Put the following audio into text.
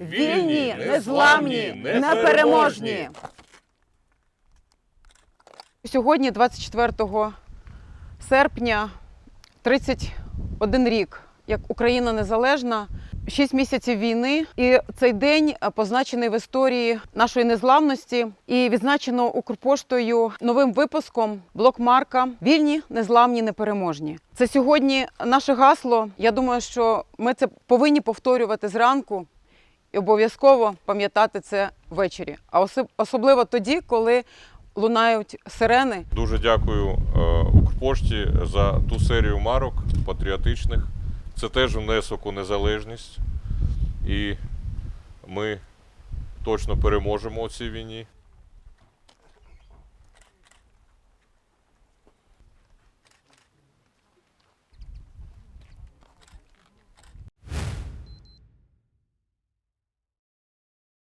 Вільні, незламні, непереможні. Сьогодні, 24 серпня, 31 рік, як Україна незалежна, 6 місяців війни, і цей день позначений в історії нашої незламності і відзначено Укрпоштою новим випуском блокмарка Вільні, незламні, непереможні. Це сьогодні наше гасло. Я думаю, що ми це повинні повторювати зранку обов'язково пам'ятати це ввечері. А особливо тоді, коли лунають сирени Дуже дякую е, Укрпошті за ту серію марок патріотичних. Це теж внесок у незалежність. І ми точно переможемо у цій війні.